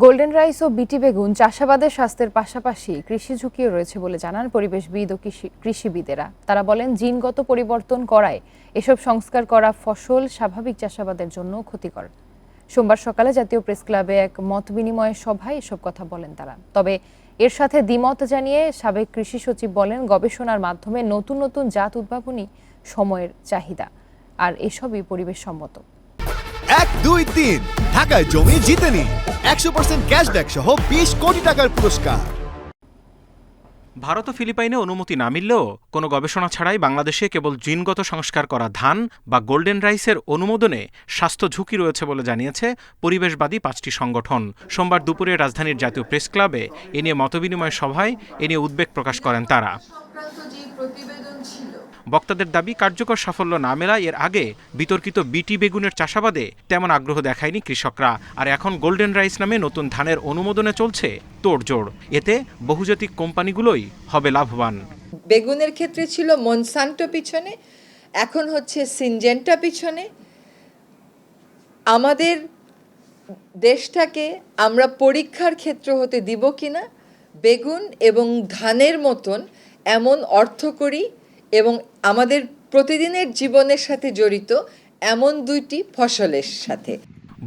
Golden rice ও বিটি বেগুন চাষাবাদের স্বাস্থ্যের পাশাপাশি কৃষি ঝুঁকিও রয়েছে বলে জানান পরিবেশবিদ ও কৃষি- কৃষিবিদেরা। তারা বলেন, জিনগত পরিবর্তন করায় এসব সংস্কার করা ফসল স্বাভাবিক চাষাবাদের জন্য ক্ষতিকর। সোমবার সকালে জাতীয় প্রেস ক্লাবে এক মত বিনিময় সভায় এসব কথা বলেন তারা। তবে এর সাথে দ্বিমত জানিয়ে সাবেক কৃষি সচিব বলেন, গবেষণার মাধ্যমে নতুন নতুন জাত উদ্ভাবনী সময়ের চাহিদা। আর এসবই পরিবেশ সম্মত এক দুই তিন। ঢাকায় জমি জিতে নিন। একশো পার্সেন্ট ক্যাশব্যাক সহ বিশ কোটি টাকার পুরস্কার। ভারত ও ফিলিপাইনে অনুমতি না মিললেও কোনো গবেষণা ছাড়াই বাংলাদেশে কেবল জিনগত সংস্কার করা ধান বা গোল্ডেন রাইসের অনুমোদনে স্বাস্থ্য ঝুঁকি রয়েছে বলে জানিয়েছে পরিবেশবাদী পাঁচটি সংগঠন। সোমবার দুপুরে রাজধানীর জাতীয় প্রেস ক্লাবে এ নিয়ে মতবিনিময় সভায় এ নিয়ে উদ্বেগ প্রকাশ করেন তারা। ছিল বক্তাদের দাবি, কার্যকর সাফল্য না মেলায় এর আগে বিতর্কিত বিটি বেগুনের চাষাবাদে তেমন আগ্রহ দেখায়নি কৃষকরা। আর এখন গোল্ডেন রাইস নামে নতুন ধানের অনুমোদনে চলছে তোড়জোড়। এতে বহুজাতিক কোম্পানিগুলোই হবে লাভবান। বেগুনের ক্ষেত্রে ছিল মনসান্টো পিছনে, এখন হচ্ছে সিনজেন্টা পিছনে। আমাদের দেশটাকে আমরা পরীক্ষার ক্ষেত্র হতে দিব কিনা, বেগুন এবং ধানের মতন এমন অর্থকরী এবং আমাদের প্রতিদিনের জীবনের সাথে জড়িত এমন দুইটি ফসলের সাথে।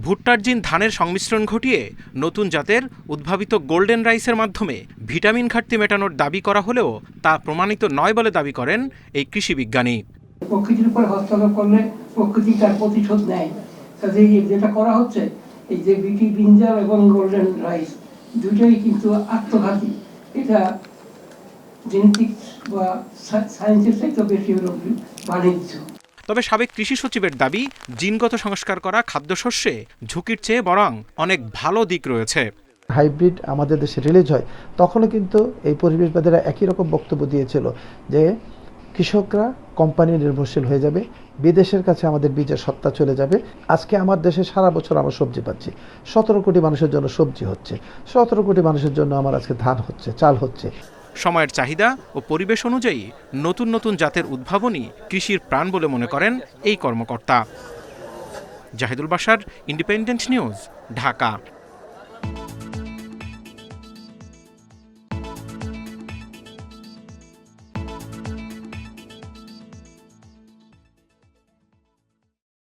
ভুট্টার জিন ধানের সংমিশ্রণ ঘটিয়ে নতুন জাতের উদ্ভাবিত গোল্ডেন রাইসের মাধ্যমে ভিটামিন ঘাটতি মেটানোর দাবি করা হলেও তা প্রমাণিত নয় বলে দাবি করেন এই কৃষি বিজ্ঞানী। প্রকৃতির উপর হস্তক্ষেপ করলে প্রকৃতি তার প্রতিশোধ নেয়। কাজে যেটা করা হচ্ছে এই যে বিটি বিঞ্জার এবং গোল্ডেন রাইস দুটোই কিন্তু আত্মঘাতী। এটা জেনেটিক্স বা সায়েন্সের চাইতে বেশি হলো বাণিজ্য। তবে সাবেক কৃষি সচিবের দাবি জিনগত সংস্কার করা খাদ্যশস্যে ঝুঁকির চেয়ে বরং অনেক ভালো দিক রয়েছে। হাইব্রিড আমাদের দেশে রিলিজ হয় তখনও কিন্তু এই পরিবেশবাদীরা একই রকম বক্তব্য দিয়েছিল যে কৃষকরা কোম্পানি নির্ভরশীল হয়ে যাবে বিদেশের কাছে আমাদের বীজের সত্তা চলে যাবে। আজকে আমার দেশে সারা বছর আমরা সবজি পাচ্ছি সতেরো কোটি মানুষের জন্য সবজি হচ্ছে সতেরো কোটি মানুষের জন্য আমার আজকে ধান হচ্ছে চাল হচ্ছে। সময়ের চাহিদা ও পরিবেশ অনুযায়ী নতুন নতুন জাতের উদ্ভাবনই কৃষির প্রাণ বলে মনে করেন এই কর্মকর্তা। জাহিদুল বাসার ইন্ডিপেন্ডেন্ট নিউজ ঢাকা।